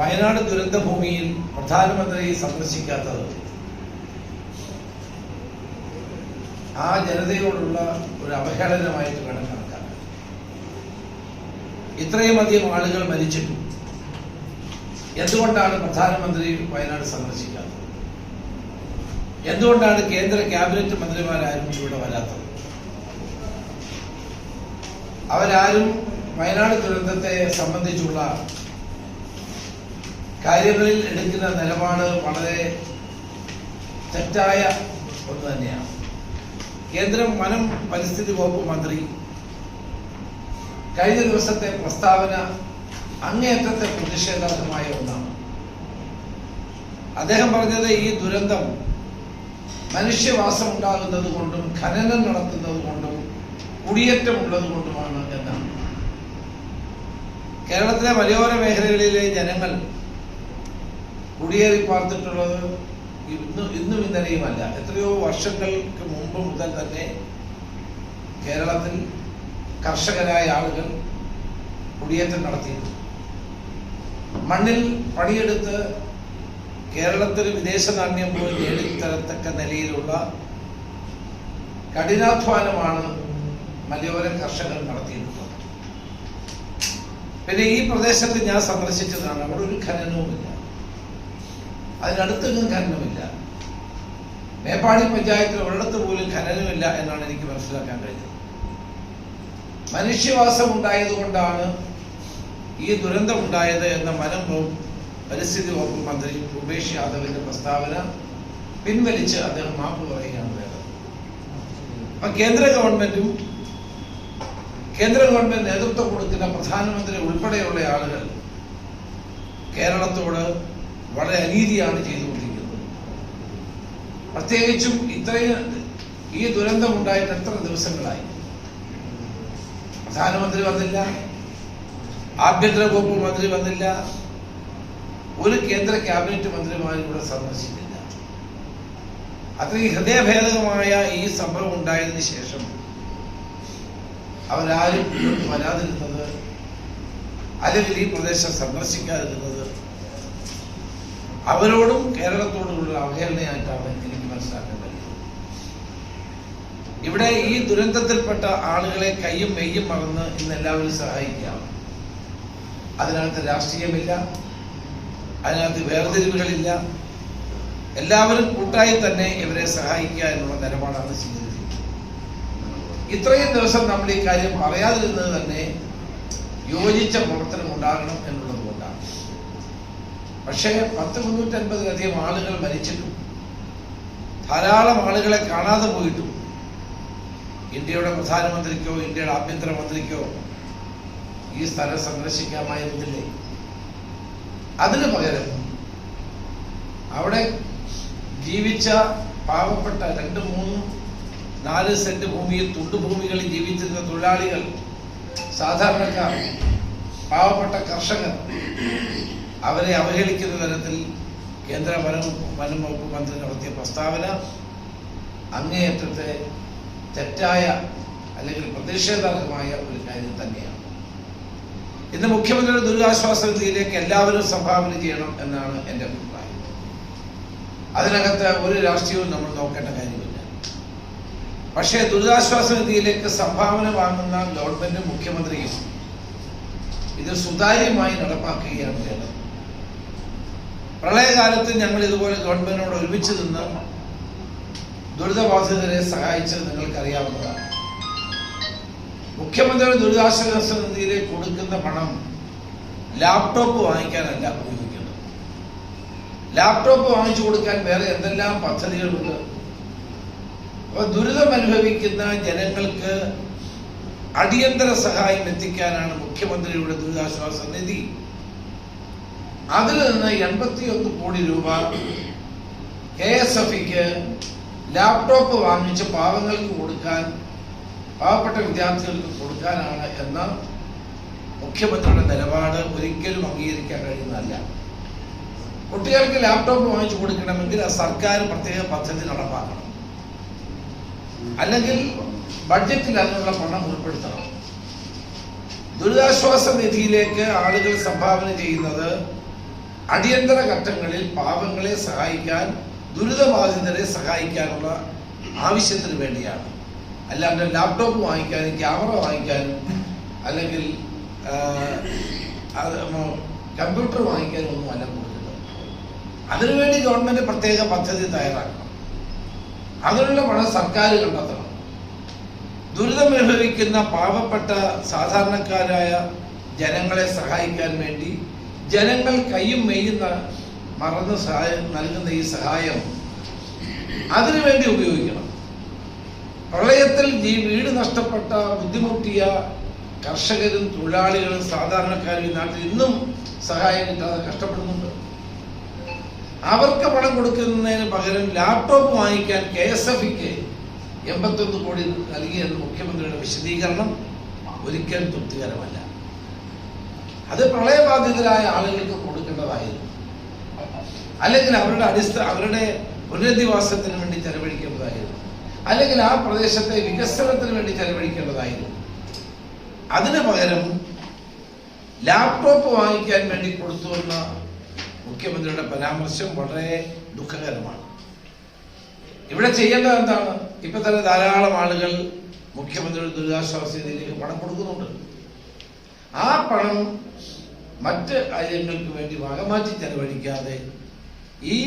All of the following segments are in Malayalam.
വയനാട് ദുരന്ത ഭൂമിയിൽ പ്രധാനമന്ത്രി സന്ദർശിക്കാത്തത്. ആ ജനതയോടുള്ള ഒരു അവഹേളനമായിട്ട് വേണം കണക്കാക്കാൻ ഇത്രയും അധികം ആളുകൾ മരിച്ചിട്ടും എന്തുകൊണ്ടാണ് പ്രധാനമന്ത്രി വയനാട് സന്ദർശിക്കാത്തത്? എന്തുകൊണ്ടാണ് കേന്ദ്ര ക്യാബിനറ്റ് മന്ത്രിമാരാരും ഇവിടെ വരാത്തത്? അവരാരും വയനാട് ദുരന്തത്തെ സംബന്ധിച്ചുള്ള കാര്യങ്ങളിൽ എടുക്കുന്ന നിലപാട് വളരെ തെറ്റായ ഒന്ന് തന്നെയാണ്. കേന്ദ്ര വനം പരിസ്ഥിതി വകുപ്പ് മന്ത്രി കഴിഞ്ഞ ദിവസത്തെ പ്രസ്താവന അങ്ങേയറ്റത്തെ പ്രതിഷേധാർഹമായ ഒന്നാണ്. അദ്ദേഹം പറഞ്ഞത് ഈ ദുരന്തം മനുഷ്യവാസം ഉണ്ടാകുന്നത് കൊണ്ടും ഖനനം നടത്തുന്നത് കൊണ്ടും കുടിയേറ്റം ഉള്ളത് കൊണ്ടുമാണ് എന്നാണ്. കേരളത്തിലെ മലയോര മേഖലകളിലെ ജനങ്ങൾ കുടിയേറി പാർത്തിട്ടുള്ളത് ഇന്ന് ഇന്നും ഇന്നലെയുമല്ല എത്രയോ വർഷങ്ങൾക്ക് മുമ്പ് മുതൽ തന്നെ കേരളത്തിൽ കർഷകരായ ആളുകൾ കുടിയേറ്റം നടത്തിയിരുന്നു മണ്ണിൽ പണിയെടുത്ത് കേരളത്തിൽ വിദേശ നാണ്യം പോലും നേടിത്തരത്തക്ക നിലയിലുള്ള കഠിനാധ്വാനമാണ് മലയോര കർഷകർ നടത്തിയിട്ടുള്ളത്. പിന്നെ ഈ പ്രദേശത്ത് ഞാൻ സന്ദർശിച്ചതാണ്. അവിടെ ഒരു ഖനനവുമില്ല. അതിനടുത്തൊന്നും ഖനനമില്ല മേപ്പാടി പഞ്ചായത്തിൽ ഒരിടത്ത് പോലും ഖനനമില്ല എന്നാണ് എനിക്ക് മനസ്സിലാക്കാൻ കഴിഞ്ഞത്. മനുഷ്യവാസം ഉണ്ടായതുകൊണ്ടാണ് ഈ ദുരന്തം ഉണ്ടായത് എന്ന മനംഭവം പരിസ്ഥിതി വകുപ്പ് മന്ത്രി ഭൂപേഷ് യാദവിന്റെ പ്രസ്താവന പിൻവലിച്ച് അദ്ദേഹം മാപ്പ് പറയുകയാണ് വേണ്ടത്. അപ്പൊ കേന്ദ്ര ഗവൺമെന്റും കേന്ദ്ര ഗവൺമെന്റ് നേതൃത്വം കൊടുക്കുന്ന പ്രധാനമന്ത്രി ഉൾപ്പെടെയുള്ള ആളുകൾ കേരളത്തോട് വളരെ അനീതിയാണ് ചെയ്തുകൊണ്ടിരിക്കുന്നത്. പ്രത്യേകിച്ചും ഇത്രയും ഈ ദുരന്തം ഉണ്ടായിട്ട് എത്ര ദിവസങ്ങളായി? പ്രധാനമന്ത്രി വന്നില്ല ആഭ്യന്തര വകുപ്പ് മന്ത്രി വന്നില്ല ഒരു കേന്ദ്ര ക്യാബിനറ്റ് മന്ത്രിമാരും ഇവിടെ സന്ദർശിച്ചില്ല അത്രയും ഹൃദയഭേദകമായ ഈ സംഭവം ഉണ്ടായതിന് ശേഷം അവരാരും വരാതിരുന്നത് അല്ലെങ്കിൽ ഈ പ്രദേശം സന്ദർശിക്കാതിരുന്നത് അവരോടും കേരളത്തോടുമുള്ള അവഹേളനയായിട്ടാണ് എനിക്ക് മനസ്സിലാക്കാൻ കഴിയുന്നത് ഇവിടെ ഈ ദുരന്തത്തിൽപ്പെട്ട ആളുകളെ കയ്യും മെയ്യും മറന്ന് ഇന്ന് എല്ലാവരും സഹായിക്കാം. അതിനകത്ത് രാഷ്ട്രീയമില്ല അതിനകത്ത് വേർതിരിവുകളില്ല. എല്ലാവരും കൂട്ടായി തന്നെ ഇവരെ സഹായിക്കുക എന്നുള്ള നിലപാടാണ് സ്വീകരിച്ചത് ഇത്രയും ദിവസം നമ്മൾ ഈ കാര്യം പറയാതിരുന്നത് തന്നെ യോജിച്ച പ്രവർത്തനം ഉണ്ടാകണം എന്നുള്ളത് കൊണ്ടാണ് പക്ഷേ പത്ത് മുന്നൂറ്റൻപതിലധികം ആളുകൾ മരിച്ചിട്ടും ധാരാളം ആളുകളെ കാണാതെ പോയിട്ടും ഇന്ത്യയുടെ പ്രധാനമന്ത്രിക്കോ ഇന്ത്യയുടെ ആഭ്യന്തരമന്ത്രിക്കോ ഈ സ്ഥലം സന്ദർശിക്കാമായിരുന്നില്ലേ? അതിനു പകരം അവിടെ ജീവിച്ച പാവപ്പെട്ട രണ്ട് മൂന്ന് നാല് സെന്റ് ഭൂമിയിൽ തുണ്ടുഭൂമികളിൽ ജീവിച്ചിരുന്ന തൊഴിലാളികൾ സാധാരണക്കാർ പാവപ്പെട്ട കർഷകർ അവരെ അവഹേളിക്കുന്ന തരത്തിൽ കേന്ദ്ര വനം വനം വകുപ്പ് മന്ത്രി നടത്തിയ പ്രസ്താവന അങ്ങേയറ്റത്തെ തെറ്റായ അല്ലെങ്കിൽ പ്രതിഷേധാർഹമായ ഒരു കാര്യം തന്നെയാണ്. ഇന്ന് മുഖ്യമന്ത്രിയുടെ ദുരിതാശ്വാസ നിധിയിലേക്ക് എല്ലാവരും സംഭാവന ചെയ്യണം എന്നാണ് എന്റെ അഭിപ്രായം. അതിനകത്ത് ഒരു രാഷ്ട്രീയവും നമ്മൾ നോക്കേണ്ട കാര്യമില്ല. പക്ഷേ ദുരിതാശ്വാസ നിധിയിലേക്ക് സംഭാവന വാങ്ങുന്ന ഗവൺമെന്റും മുഖ്യമന്ത്രിയും ഇത് സുതാര്യമായി നടപ്പാക്കുകയാണ് വേണ്ടത്. പ്രളയകാലത്ത് ഞങ്ങൾ ഇതുപോലെ ഗവൺമെന്റിനോട് ഒരുമിച്ച് നിന്ന് ദുരിതബാധിതരെ സഹായിച്ചത് നിങ്ങൾക്കറിയാവുന്നതാണ്. മുഖ്യമന്ത്രിയുടെ ദുരിതാശ്വാസ നിധിയിലേക്ക് കൊടുക്കുന്ന പണം ലാപ്ടോപ്പ് വാങ്ങിക്കാനല്ല ഉപയോഗിക്കുന്നത്. ലാപ്ടോപ്പ് വാങ്ങിച്ചു കൊടുക്കാൻ വേറെ എന്തെല്ലാം പദ്ധതികളുണ്ട്? അപ്പൊ ദുരിതം അനുഭവിക്കുന്ന ജനങ്ങൾക്ക് അടിയന്തര സഹായം എത്തിക്കാനാണ് മുഖ്യമന്ത്രിയുടെ ദുരിതാശ്വാസ നിധി. അതിൽ നിന്ന് എൺപത്തിയൊന്ന് കോടി രൂപ കെ എസ് എഫിക്ക് ലാപ്ടോപ്പ് വാങ്ങിച്ച് പാവങ്ങൾക്ക് കൊടുക്കാൻ പാവപ്പെട്ട വിദ്യാർത്ഥികൾക്ക് കൊടുക്കാനാണ് എന്ന മുഖ്യമന്ത്രിയുടെ നിലപാട് ഒരിക്കലും അംഗീകരിക്കാൻ കഴിയുന്നതല്ല. കുട്ടികൾക്ക് ലാപ്ടോപ്പ് വാങ്ങിച്ചു കൊടുക്കണമെങ്കിൽ സർക്കാർ പ്രത്യേക പദ്ധതി നടപ്പാക്കണം. അല്ലെങ്കിൽ ബഡ്ജറ്റിൽ അതിനുള്ള പണം ഉൾപ്പെടുത്തണം. ദുരിതാശ്വാസ നിധിയിലേക്ക് ആളുകൾ സംഭാവന ചെയ്യുന്നത് അടിയന്തര ഘട്ടങ്ങളിൽ പാപങ്ങളെ സഹായിക്കാൻ ദുരിതബാധിതരെ സഹായിക്കാനുള്ള ആവശ്യത്തിന് വേണ്ടിയാണ്. അല്ലാണ്ട് ലാപ്ടോപ്പ് വാങ്ങിക്കാനും ക്യാമറ വാങ്ങിക്കാനും അല്ലെങ്കിൽ കമ്പ്യൂട്ടർ വാങ്ങിക്കാനും ഒന്നും അല്ല കൊടുക്കുന്നത്. അതിനുവേണ്ടി ഗവൺമെന്റ് പ്രത്യേക പദ്ധതി തയ്യാറാക്കണം. അതിനുള്ള പണം സർക്കാർ കണ്ടെത്തണം. ദുരിതമനുഭവിക്കുന്ന പാവപ്പെട്ട സാധാരണക്കാരായ ജനങ്ങളെ സഹായിക്കാൻ വേണ്ടി ജനങ്ങൾ കയ്യും മെയ്യുന്ന മറന്ന് സഹായം നൽകുന്ന ഈ സഹായം അതിനുവേണ്ടി ഉപയോഗിക്കണം. പ്രളയത്തിൽ ഈ വീട് നഷ്ടപ്പെട്ട ബുദ്ധിമുട്ടിയ കർഷകരും തൊഴിലാളികളും സാധാരണക്കാരും ഈ നാട്ടിൽ ഇന്നും സഹായം കിട്ടാതെ കഷ്ടപ്പെടുന്നുണ്ട്. അവർക്ക് പണം കൊടുക്കുന്നതിന് പകരം ലാപ്ടോപ്പ് വാങ്ങിക്കാൻ കെ എസ് എഫ് ഇക്ക് എൺപത്തൊന്ന് കോടി നൽകിയെന്ന് മുഖ്യമന്ത്രിയുടെ വിശദീകരണം ഒരിക്കലും തൃപ്തികരമല്ല. അത് പ്രളയബാധിതരായ ആളുകൾക്ക് കൊടുക്കേണ്ടതായിരുന്നു. അല്ലെങ്കിൽ അവരുടെ അടിസ്ഥാന അവരുടെ പുനരധിവാസത്തിന് വേണ്ടി ചെലവഴിക്കേണ്ടതായിരുന്നു. അല്ലെങ്കിൽ ആ പ്രദേശത്തെ വികസനത്തിന് വേണ്ടി ചെലവഴിക്കേണ്ടതായിരുന്നു. അതിന് പകരം ലാപ്ടോപ്പ് വാങ്ങിക്കാൻ വേണ്ടി കൊടുത്തു എന്ന മുഖ്യമന്ത്രിയുടെ പരാമർശം വളരെ ദുഃഖകരമാണ്. ഇവിടെ ചെയ്യേണ്ടത് എന്താണ്? ഇപ്പൊ തന്നെ ധാരാളം ആളുകൾ മുഖ്യമന്ത്രിയുടെ ദുരിതാശ്വാസ നിധിയിലേക്ക് പണം കൊടുക്കുന്നുണ്ട്. ആ പണം മറ്റ് കാര്യങ്ങൾക്ക് വേണ്ടി വകമാറ്റി ചെലവഴിക്കാതെ ഈ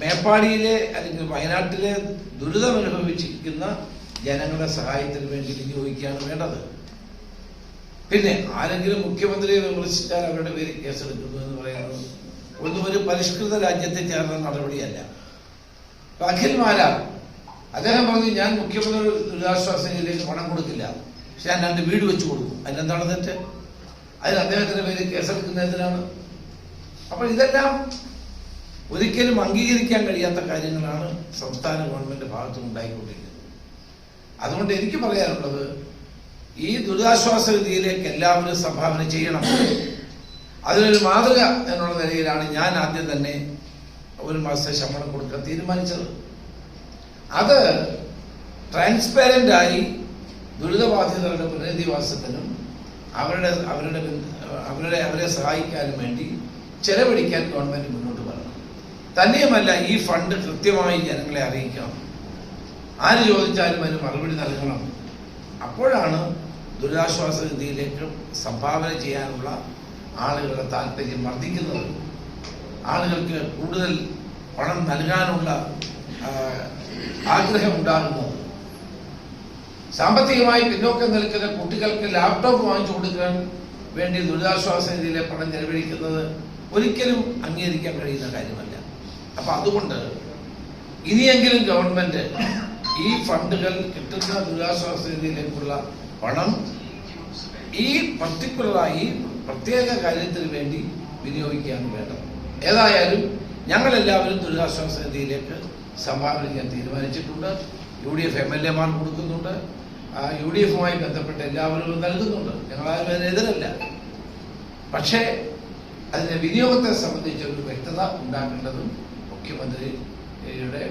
മേപ്പാടിയിലെ അല്ലെങ്കിൽ വയനാട്ടിലെ ദുരിതം അനുഭവിച്ചിരിക്കുന്ന ജനങ്ങളുടെ സഹായത്തിന് വേണ്ടി വിനിയോഗിക്കുകയാണ് വേണ്ടത്. പിന്നെ ആരെങ്കിലും മുഖ്യമന്ത്രിയെ വിമർശിച്ചാൽ അവരുടെ പേര് കേസെടുക്കുന്നു എന്ന് പറയുന്നത് ഒന്നും ഒരു പരിഷ്കൃത രാജ്യത്തെ ചേർന്ന നടപടിയല്ല. അഖിൽ അദ്ദേഹം പറഞ്ഞു ഞാൻ മുഖ്യമന്ത്രി ദുരിതാശ്വാസ നിധിയിലേക്ക് പണം കൊടുക്കില്ല. പക്ഷെ ഞാൻ രണ്ട് വീട് വെച്ചു കൊടുക്കും. അതിനെന്താണ് തെറ്റ്? അതിന് അദ്ദേഹത്തിന്റെ പേര് കേസെടുക്കുന്ന എന്തിനാണ്? അപ്പോൾ ഇതെല്ലാം ഒരിക്കലും അംഗീകരിക്കാൻ കഴിയാത്ത കാര്യങ്ങളാണ് സംസ്ഥാന ഗവൺമെന്റ് ഭാഗത്തു ഉണ്ടായിക്കൊണ്ടിരിക്കുന്നത്. അതുകൊണ്ട് എനിക്ക് പറയാനുള്ളത് ഈ ദുരിതാശ്വാസ നിധിയിലേക്ക് എല്ലാവരും സംഭാവന ചെയ്യണം. അതിനൊരു മാതൃക എന്നുള്ള നിലയിലാണ് ഞാൻ ആദ്യം തന്നെ ഒരു മാസത്തെ ശമ്പളം കൊടുക്കാൻ തീരുമാനിച്ചത്. അത് ട്രാൻസ്പെറന്റ് ആയി ദുരിതബാധിതരുടെ പുനരധിവാസത്തിനും അവരുടെ അവരുടെ അവരുടെ അവരെ സഹായിക്കാനും വേണ്ടി ചെലവഴിക്കാൻ ഗവൺമെന്റ് മുന്നോട്ട് വരണം. തന്നെയുമല്ല ഈ ഫണ്ട് കൃത്യമായി ജനങ്ങളെ അറിയിക്കണം ആര് ചോദിച്ചാലും അതിന് മറുപടി നൽകണം. അപ്പോഴാണ് ദുരിതാശ്വാസ നിധിയിലേക്ക് സംഭാവന ചെയ്യാനുള്ള ആളുകളുടെ താല്പര്യം വർദ്ധിക്കുന്നത്. ആളുകൾക്ക് കൂടുതൽ പണം നൽകാനുള്ള ആഗ്രഹം ഉണ്ടാകുന്നത് സാമ്പത്തികമായി പിന്നോക്കം നിൽക്കുന്ന കുട്ടികൾക്ക് ലാപ്ടോപ്പ് വാങ്ങിച്ചു കൊടുക്കാൻ വേണ്ടി ദുരിതാശ്വാസ നിധിയിലെ പണം ചെലവഴിക്കുന്നത് ഒരിക്കലും അംഗീകരിക്കാൻ കഴിയുന്ന കാര്യമല്ല. അപ്പൊ അതുകൊണ്ട് ഇനിയെങ്കിലും ഗവൺമെന്റ് ഈ ഫണ്ടുകൾ കിട്ടുന്ന ദുരിതാശ്വാസ നിധിയിലേക്കുള്ള പണം ഈ പർട്ടിക്കുലറായി പ്രത്യേക കാര്യത്തിന് വേണ്ടി വിനിയോഗിക്കുകയാണ് വേണ്ടത്. ഏതായാലും ഞങ്ങൾ എല്ലാവരും ദുരിതാശ്വാസ നിധിയിലേക്ക് സംഭാവന ചെയ്യാൻ തീരുമാനിച്ചിട്ടുണ്ട്. U D F M L എമാർ കൊടുക്കുന്നുണ്ട്. യു ഡി എഫുമായി ബന്ധപ്പെട്ട് എല്ലാവരും നൽകുന്നുണ്ട്. ഞങ്ങളാരും അതിനെതിരല്ല പക്ഷേ അതിന്റെ വിനിയോഗത്തെ സംബന്ധിച്ച് ഒരു വ്യക്തത ഉണ്ടാക്കേണ്ടതും മുഖ്യമന്ത്രിയുടെ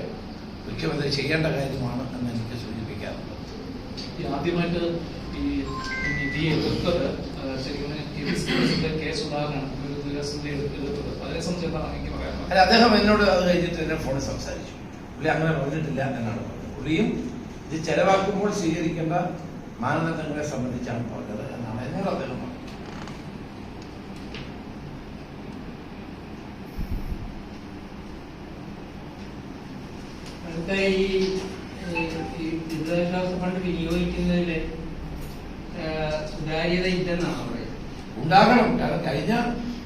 മുഖ്യമന്ത്രി ചെയ്യേണ്ട കാര്യമാണ് എന്ന് എനിക്ക് സൂചിപ്പിക്കാറുണ്ട് ഈ ആദ്യമായിട്ട് ഈ നിധിയെ എതിർത്തത് ആ, ശരിക്കും കെ സുധാകരനാണ്. എതിർത്തത് അതിനെ എനിക്ക് പറയാനുള്ളത്? അല്ല അദ്ദേഹം എന്നോട് അത് കഴിഞ്ഞിട്ട് എന്നെ ഫോണിൽ സംസാരിച്ചു. പുള്ളി അങ്ങനെ പറഞ്ഞിട്ടില്ല എന്നാണ് പറഞ്ഞത്. പുള്ളിയും ഇത് ചെലവാക്കുമ്പോൾ സ്വീകരിക്കേണ്ട മാനദണ്ഡങ്ങളെ സംബന്ധിച്ചാണ് പറഞ്ഞത് എന്നാണ് എന്നോട് അദ്ദേഹം പറഞ്ഞത്. ഈ ദുരിതാശ്വാസ ഫണ്ട് സുതാര്യത ഇല്ലെന്നാണ് പറയുന്നത്? ഉണ്ടാകണം. കാരണം കഴിഞ്ഞ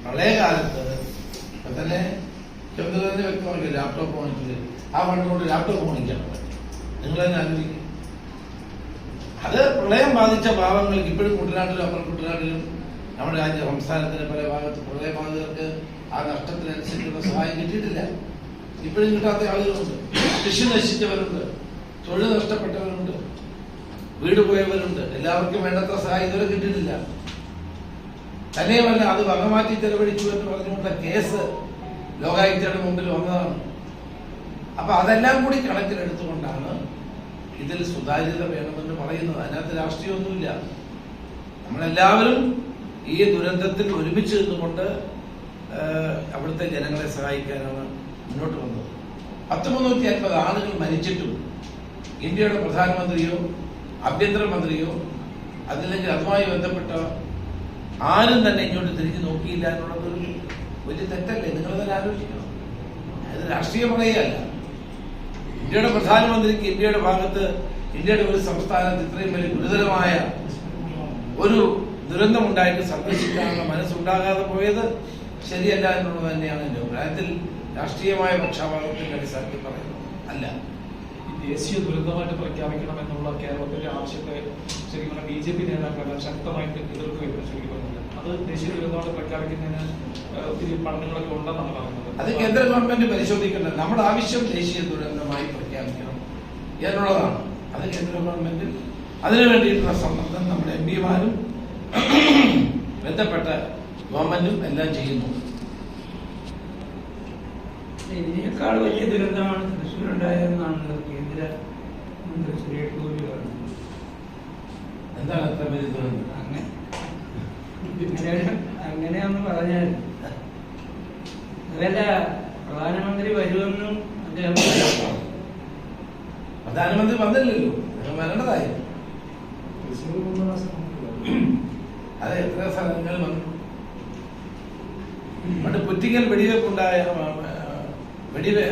പ്രളയകാലത്ത് ഇപ്പൊ തന്നെ ചെറുതുതന്നെ വ്യക്തമാക്കി ലാപ്ടോപ്പ് വാങ്ങിച്ചത് ആ ഫണ്ട് കൊണ്ട് ലാപ്ടോപ്പ് വാങ്ങിക്കണം നിങ്ങൾ തന്നെ ആലോചിക്കും അത് പ്രളയം ബാധിച്ച പാവങ്ങൾക്ക് ഇപ്പോഴും കുട്ടനാട്ടിലും അപ്പുറം കുട്ടനാട്ടിലും നമ്മുടെ രാജ്യ സംസ്ഥാനത്തിന്റെ പല ഭാഗത്ത് പ്രളയബാധിതർക്ക് ആ നഷ്ടത്തിനനുസരിച്ചുള്ള സഹായം കിട്ടിയിട്ടില്ല. ഇപ്പോഴും കിട്ടാത്ത ആളുകളുണ്ട്. കൃഷി നശിച്ചവരുണ്ട്. തൊഴിൽ നഷ്ടപ്പെട്ടവരുണ്ട്. വീട് പോയവരുണ്ട്. എല്ലാവർക്കും വേണ്ടത്ര സഹായം ഇതുവരെ കിട്ടിയിട്ടില്ല. തന്നെയുമല്ല അത് വകമാറ്റി ചെലവഴിച്ചു എന്ന് പറഞ്ഞുകൊണ്ട കേസ് ലോകായുക്തയുടെ മുമ്പിൽ വന്നതാണ്. അപ്പൊ അതെല്ലാം കൂടി കണക്കിലെടുത്തുകൊണ്ടാണ് ഇതിൽ സുതാര്യത വേണമെന്ന് പറയുന്നത്. അതിനകത്ത് രാഷ്ട്രീയമൊന്നുമില്ല. നമ്മളെല്ലാവരും ഈ ദുരന്തത്തിൽ ഒരുമിച്ച് നിന്നുകൊണ്ട് അവിടുത്തെ ജനങ്ങളെ സഹായിക്കാനാണ് മുന്നോട്ട് വന്നത്. പത്ത് മുന്നൂറ്റി അൻപത് ആളുകൾ മരിച്ചിട്ടും ഇന്ത്യയുടെ പ്രധാനമന്ത്രിയോ ആഭ്യന്തരമന്ത്രിയോ അതില്ലെങ്കിൽ അതുമായി ബന്ധപ്പെട്ട ആരും തന്നെ ഇങ്ങോട്ട് തിരിഞ്ഞു നോക്കിയില്ല എന്നുള്ളത് ഒരു വലിയ തെറ്റല്ലേ? നിങ്ങൾ തന്നെ ആലോചിക്കണം. അത് രാഷ്ട്രീയ പറയുകയല്ല ഇന്ത്യയുടെ പ്രധാനമന്ത്രിക്ക് ഇന്ത്യയുടെ ഭാഗത്ത് ഇന്ത്യയുടെ ഒരു സംസ്ഥാനത്ത് ഇത്രയും വലിയ ഗുരുതരമായ ഒരു ദുരന്തമുണ്ടായിട്ട് സന്ദർശിക്കാനുള്ള മനസ്സുണ്ടാകാതെ പോയത് ശരിയല്ല എന്നുള്ളത് തന്നെയാണ് എന്റെ അഭിപ്രായത്തിൽ രാഷ്ട്രീയമായ പക്ഷാപാതത്തിന്റെ അടിസ്ഥാനത്തിൽ പറയുന്നത്. അല്ല. ദേശീയ ദുരന്തമായിട്ട് പ്രഖ്യാപിക്കണം എന്നുള്ള കേരളത്തിന്റെ ആവശ്യത്തെ ശരിക്കും ബി ജെ പി നേതാക്കളെല്ലാം ശക്തമായിട്ട് എതിർക്കുകയാണ് ശരിക്കും അത് ദേശീയ ദുരന്തമായി പ്രഖ്യാപിക്കുന്നതിന് ഒത്തിരി പഠനങ്ങളൊക്കെ ഉണ്ടെന്നാണ് പറയുന്നത്. അത് കേന്ദ്ര ഗവൺമെന്റ് പരിശോധിക്കേണ്ട. നമ്മുടെ ആവശ്യം ദേശീയ ദുരന്തമായി പ്രഖ്യാപിക്കണം എന്നുള്ളതാണ്. അത് കേന്ദ്ര ഗവൺമെന്റ് അതിനു വേണ്ടിയിട്ടുള്ള സമ്മർദ്ദം നമ്മുടെ എം പിമാരും ബന്ധപ്പെട്ട ഗവൺമെന്റും എല്ലാം ചെയ്യുന്നു. ഇതിനേക്കാൾ വലിയ ദുരന്തമാണ് തൃശ്ശൂരുണ്ടായതെന്നാണ് കേന്ദ്ര മന്ത്രി സുരേഷ് ഗോപി പറഞ്ഞത്. എന്താണ് അത്ര വലിയ ദുരന്തം? അങ്ങനെ- അങ്ങനെയൊന്ന് പറഞ്ഞാൽ. അതല്ല പ്രധാനമന്ത്രി വരുമെന്നും അദ്ദേഹം പറഞ്ഞു. പ്രധാനമന്ത്രി വന്നില്ലല്ലോ. അദ്ദേഹം വരേണ്ടതായി. അതെ എത്ര സ്ഥലങ്ങൾ വന്നു. പണ്ട് പുറ്റിക്കൽ വെടിവെപ്പുണ്ടായ വെടിവെ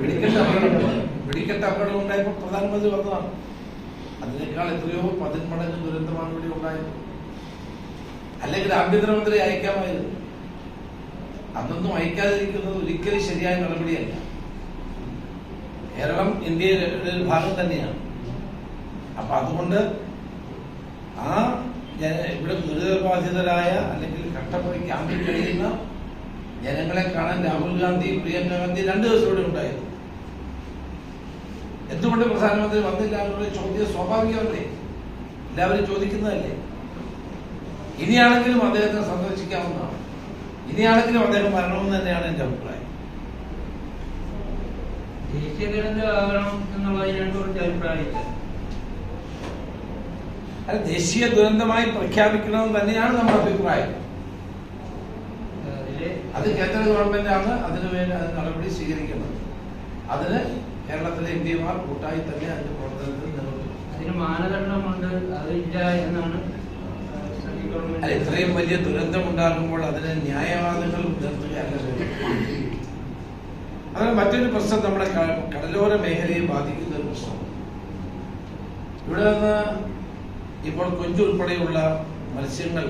വെടിക്കെട്ട് അപകടം വെടിക്കെട്ട് അപകടം ഉണ്ടായപ്പോൾ പ്രധാനമന്ത്രി വന്നതാണ്. അതിനേക്കാൾ എത്രയോ പതിന്മടങ്ങ് ദുരന്തമാണ് ഇവിടെ ഉണ്ടായത്. അല്ലെങ്കിൽ ആഭ്യന്തരമന്ത്രി അയക്കാമായിരുന്നു അന്നൊന്നും അയക്കാതിരിക്കുന്നത് ഒരിക്കലും ശരിയായ നടപടിയല്ല. കേരളം ഇന്ത്യയുടെ ഒരു ഭാഗം തന്നെയാണ്. അപ്പൊ അതുകൊണ്ട് ആ ഇവിടെ ദുരിതബാധിതരായ അല്ലെങ്കിൽ കട്ടപ്പുറ ക്യാമ്പിൽ കഴിയുന്ന ജനങ്ങളെ കാണാൻ രാഹുൽ ഗാന്ധി പ്രിയങ്ക ഗാന്ധി രണ്ടു ദിവസം ഇവിടെ ഉണ്ടായിരുന്നു. എന്തുകൊണ്ട് പ്രധാനമന്ത്രി വന്നില്ല എന്നുള്ള ചോദ്യം സ്വാഭാവികമല്ലേ? എല്ലാവരും ചോദിക്കുന്നതല്ലേ? ഇനിയാണെങ്കിലും അദ്ദേഹത്തെ സന്ദർശിക്കാവുന്നതാണ് ഇനിയാണെങ്കിലും അദ്ദേഹം വരണമെന്ന് തന്നെയാണ് എന്റെ അഭിപ്രായം. അല്ല ദേശീയ ദുരന്തമായി പ്രഖ്യാപിക്കണമെന്ന് തന്നെയാണ് നമ്മുടെ അഭിപ്രായം. അത് കേന്ദ്ര ഗവൺമെന്റാണ് ആണ് അതിനുവേണ്ടി അത് നടപടി സ്വീകരിക്കുന്നത്. അതിന് കേരളത്തിലെ എം പിമാർ കൂട്ടായി തന്നെ അതിന്റെ പ്രവർത്തനത്തിൽ നിലനിർത്തും അതിന് മാനദണ്ഡമുണ്ട് അതില്ല എന്നാണ് അല്ല ഇത്രയും വലിയ ദുരന്തം ഉണ്ടാകുമ്പോൾ അതിന് ന്യായവാദങ്ങൾ ഉയർത്തുകയല്ല അതായത് അത് മറ്റൊരു പ്രശ്നം നമ്മുടെ കടലോര മേഖലയെ ബാധിക്കുന്ന ഒരു പ്രശ്നം. ഇവിടെ നിന്ന് ഇപ്പോൾ കൊഞ്ച് ഉൾപ്പെടെയുള്ള മത്സ്യങ്ങൾ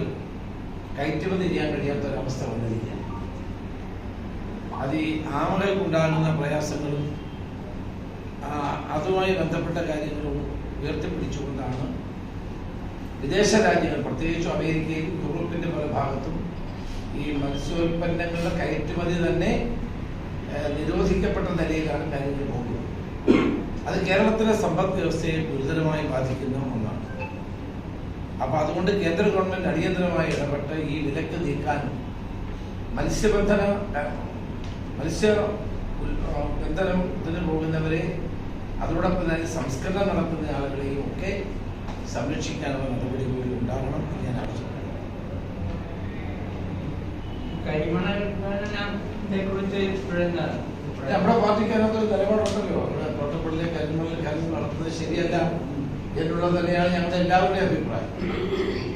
കയറ്റുമതി ചെയ്യാൻ കഴിയാത്ത ഒരവസ്ഥ വന്നിരിക്കുകയാണ്. അത് ഈ ആമകൾക്കുണ്ടാകുന്ന പ്രയാസങ്ങളും അതുമായി ബന്ധപ്പെട്ട കാര്യങ്ങളും ഉയർത്തിപ്പിടിച്ചുകൊണ്ടാണ് വിദേശ രാജ്യങ്ങൾ പ്രത്യേകിച്ചും അമേരിക്കയിലും യൂറോപ്പിന്റെ പല ഭാഗത്തും ഈ മത്സ്യോൽപ്പന്നങ്ങളുടെ കയറ്റുമതി തന്നെ നിരോധിക്കപ്പെട്ട നിലയിലാണ് കാര്യങ്ങൾ പോകുന്നത്. അത് കേരളത്തിലെ സമ്പദ് വ്യവസ്ഥയെ ഗുരുതരമായി ബാധിക്കുന്ന ഒന്നാണ്. അപ്പൊ അതുകൊണ്ട് കേന്ദ്ര ഗവൺമെന്റ് അടിയന്തരമായി ഇടപെട്ട് ഈ വിലക്ക് നീക്കാനും മത്സ്യബന്ധന മത്സ്യ ബന്ധനത്തിന് പോകുന്നവരെ അതോടൊപ്പം തന്നെ സംസ്കരണം നടത്തുന്ന ആളുകളെയും ഒക്കെ സംരക്ഷിക്കാനുള്ള നടപടി കൂടി ഉണ്ടാകണം എന്ന് ഞാൻ ആവശ്യപ്പെടുന്നു. കരിമണൽ നമ്മുടെ പാർട്ടിക്കാരൊക്കെ ഒരു നിലപാടുണ്ടല്ലോ. അവിടെ തോട്ടപ്പള്ളിയിലെ കരിമണൽ ഖനനം നടത്തുന്നത് ശരിയല്ല. എന്നുള്ളത് തന്നെയാണ് ഞങ്ങളുടെ എല്ലാവരുടെയും അഭിപ്രായം.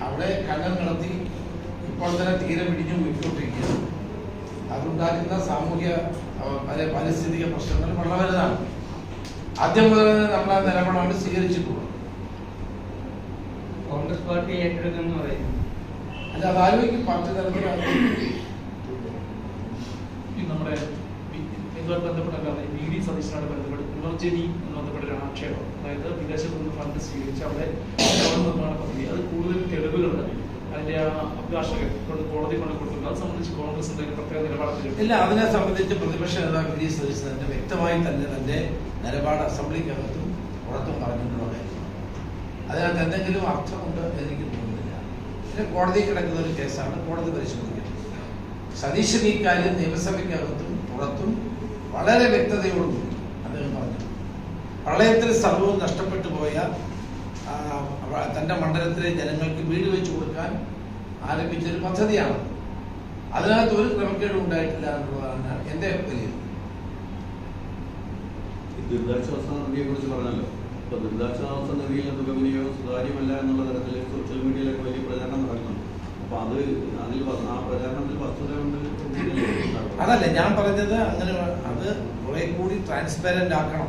അവിടെ കണ്ണൻ നടത്തി ഇപ്പോൾ തന്നെ തീരെ പിടിഞ്ഞു പോയിക്കൊണ്ടിരിക്കുകയാണ്. അതുണ്ടാക്കുന്ന സാമൂഹ്യ പാരിസ്ഥിതിക പ്രശ്നങ്ങൾ വളരെ വലുതാണ് ആദ്യം മുതൽ നമ്മൾ ആ നിലപാടാണ് സ്വീകരിച്ചിട്ടുള്ളത്. കോൺഗ്രസ് പാർട്ടി ഏറ്റെടുക്കുന്നു പറയുന്നു. അല്ല അത് ആലോചിക്കും പാർട്ടി തലത്തിലാണ് ഈ നമ്മുടെ ഇതുമായി ബന്ധപ്പെട്ടല്ലാതെ വി ഡി സതീശനോട് ബന്ധപ്പെട്ട് പുനർജനി എന്ന് ബന്ധപ്പെട്ട ഒരു ആക്ഷേപം. അതായത് വിദേശത്ത് നിന്ന് ഫണ്ട് സ്വീകരിച്ച് അവിടെ നിർമ്മാണ പദ്ധതി. അത് കൂടുതൽ തെളിവുകളുണ്ട് അതിന്റെ ആ അഭിഭാഷകൻ കൊണ്ട് കോടതി കൊണ്ട് കൊടുക്കുന്നത് അത് സംബന്ധിച്ച് കോൺഗ്രസ് എന്തെങ്കിലും പ്രത്യേക നിലപാടെടുത്തിട്ടുണ്ട്. ഇല്ല അതിനെ സംബന്ധിച്ച് പ്രതിപക്ഷ നേതാവ് വി ഡി സതീശൻ വ്യക്തമായി തന്നെ തന്റെ നിലപാട് അസംബ്ലിക്കകത്തും പുറത്തും പറഞ്ഞിട്ടുള്ള കാര്യം. അതിനകത്ത് എന്തെങ്കിലും അർത്ഥമുണ്ട് എനിക്ക് തോന്നുന്നില്ല. പിന്നെ കോടതി കിടക്കുന്ന ഒരു കേസാണ് കോടതി പരിശോധിക്കുന്നത്. സതീശൻ ഈ കാര്യം നിയമസഭയ്ക്കകത്തും പുറത്തും വളരെ വ്യക്തതയോടും അദ്ദേഹം പറഞ്ഞു. പ്രളയത്തിൽ സർവവും നഷ്ടപ്പെട്ടു പോയ തന്റെ മണ്ഡലത്തിലെ ജനങ്ങൾക്ക് വീട് വെച്ചു കൊടുക്കാൻ ആരംഭിച്ച ഒരു പദ്ധതിയാണ്. അതിനകത്ത് ഒരു ക്രമക്കേടും ഉണ്ടായിട്ടില്ല എന്നുള്ളതാണ് എന്റെ ഈ ദുരിതാശ്വാസ നിധിയെ കുറിച്ച് പറഞ്ഞല്ലോ. അപ്പൊ ദുരിതാശ്വാസ നിധിയിൽ തുക വിനിയോഗം സുതാര്യമല്ല എന്നുള്ള തരത്തിൽ സോഷ്യൽ മീഡിയയിലൊക്കെ വലിയ പ്രചാരണം നടക്കുന്നുണ്ട്. അപ്പൊ അത് അതിൽ ആ പ്രചാരണത്തിൽ വസ്തുത അതല്ല ഞാൻ പറഞ്ഞത് അങ്ങനെ അത് കുറെ കൂടി ട്രാൻസ്പെറന്റ് ആക്കണം.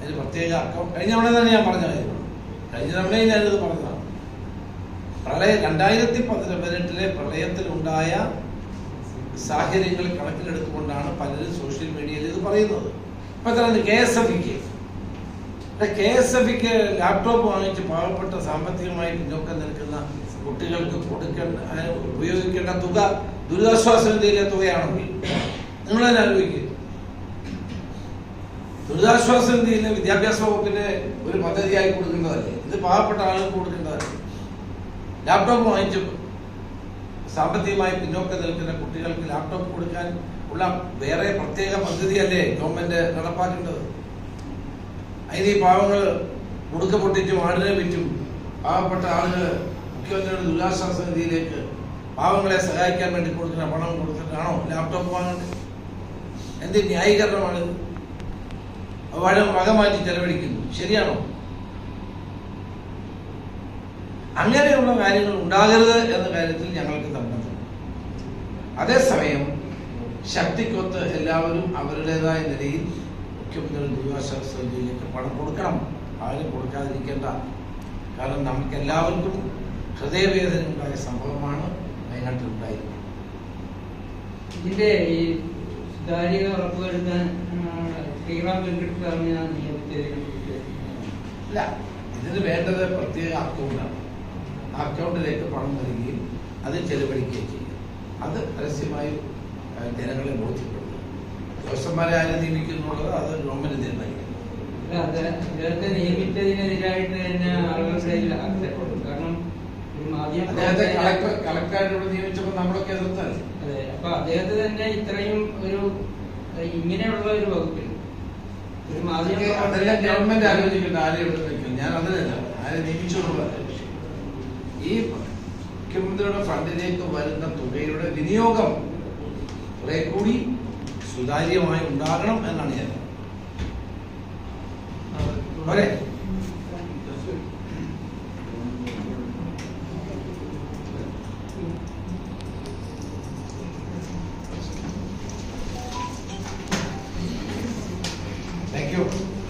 അതിന് പ്രത്യേക അക്കൗണ്ട് കഴിഞ്ഞ തവണ തന്നെ ഞാൻ പറഞ്ഞ കാര്യമാണ് കഴിഞ്ഞ തവണയും ഞാനിത് പറഞ്ഞതാണ്. പ്രളയ രണ്ടായിരത്തി പതിനെട്ടിലെ പ്രളയത്തിലുണ്ടായ സാഹചര്യങ്ങൾ കണക്കിലെടുത്തുകൊണ്ടാണ് പലരും സോഷ്യൽ മീഡിയയിൽ ഇത് പറയുന്നത്. ഇപ്പൊ തന്നെ K S F K S എഫിക്ക് laptop വാങ്ങിച്ച് പാവപ്പെട്ട സാമ്പത്തികമായി പിന്നോക്കം നിൽക്കുന്ന കുട്ടികൾക്ക് കൊടുക്കേണ്ട ഉപയോഗിക്കേണ്ട തുക ദുരിതാശ്വാസ നിധിയിലെ തുകയാണെങ്കിൽ നിങ്ങൾ തന്നെ ആലോചിക്കുക ദുരിതാശ്വാസ നിധിയിലെ വിദ്യാഭ്യാസ വകുപ്പിന്റെ ഒരു പദ്ധതിയായി കൊടുക്കേണ്ടതല്ലേ ഇത് പാവപ്പെട്ട ആളുകൾക്ക് കൊടുക്കേണ്ടതല്ലേ ലാപ്ടോപ്പ് വാങ്ങിച്ച് സാമ്പത്തികമായി പിന്നോക്കം നിൽക്കുന്ന കുട്ടികൾക്ക് ലാപ്ടോപ്പ് കൊടുക്കാൻ ഉള്ള വേറെ പ്രത്യേക പദ്ധതിയല്ലേ ഗവൺമെന്റ് നടപ്പാക്കേണ്ടത്? അതിന് ഈ പാവങ്ങൾ മുടുക്ക പൊട്ടിച്ചും ആടിനെ വിറ്റും പാവപ്പെട്ട ആളുകൾ മുഖ്യമന്ത്രിയുടെ ദുരിതാശ്വാസ നിധിയിലേക്ക് പാവങ്ങളെ സഹായിക്കാൻ വേണ്ടി കൊടുക്കുന്ന പണം കൊടുത്തിട്ടാണോ ലാപ്ടോപ്പ് വാങ്ങേണ്ടത്? എന്ത് ന്യായീകരണമാണ് വഴ വക മാറ്റി ചെലവഴിക്കുന്നു. ശരിയാണോ? അങ്ങനെയുള്ള കാര്യങ്ങൾ ഉണ്ടാകരുത് എന്ന കാര്യത്തിൽ ഞങ്ങൾക്ക് തന്നത് അതേസമയം ശക്തിക്കൊത്ത് എല്ലാവരും അവരുടേതായ നിലയിൽ മുഖ്യമന്ത്രി ദുരിതാശ്വാസ നിധിയിലേക്ക് പണം കൊടുക്കണം. ആരും കൊടുക്കാതിരിക്കേണ്ട. കാരണം നമുക്ക് എല്ലാവർക്കും ഹൃദയവേദന ഉണ്ടായ സംഭവമാണ് വയനാട്ടിൽ ഉണ്ടായിരുന്നത് ഇതിന്റെ ഈ സുതാര്യത ഉറപ്പുവരുത്താൻ ശ്രീറാം അല്ല ഇതിന് വേണ്ടത് പ്രത്യേക അക്കൗണ്ടാണ്. അക്കൗണ്ടിലേക്ക് പണം നൽകുകയും അത് ചെലവഴിക്കുകയും ചെയ്യും അത് പരസ്യമായി ജനങ്ങളെ ബോധ്യപ്പെടുത്തും ജോസന്മാരെ ആര് നിയമിക്കുന്നുള്ളത്? അത് ഗവൺമെന്റ് അത് അദ്ദേഹത്തെ നിയമിച്ചതിനെതിരായിട്ട് തന്നെ ആളുകളുടെ കാരണം അദ്ദേഹത്തെ കളക്ടർ കളക്ടറായിട്ട് നിയമിച്ചപ്പോൾ നമ്മളൊക്കെ എതിർത്തല്ലേ അതെ അപ്പൊ അദ്ദേഹത്തെ തന്നെ ഇത്രയും ഒരു ഇങ്ങനെയുള്ള ഒരു വകുപ്പിൽ. ഒരു മാധ്യമ അതെല്ലാം ഗവൺമെന്റ് ആലോചിക്കേണ്ട ആരെ ഇവിടെ നിൽക്കും? ഞാൻ അതിലല്ല ആരെ വിഷയം. ഈ മുഖ്യമന്ത്രിയുടെ ഫണ്ടിലേക്ക് വരുന്ന തുകയുടെ വിനിയോഗം കുറെ കൂടി സുതാര്യമായി ഉണ്ടാകണം എന്നാണ് ഞാൻ പോരെ?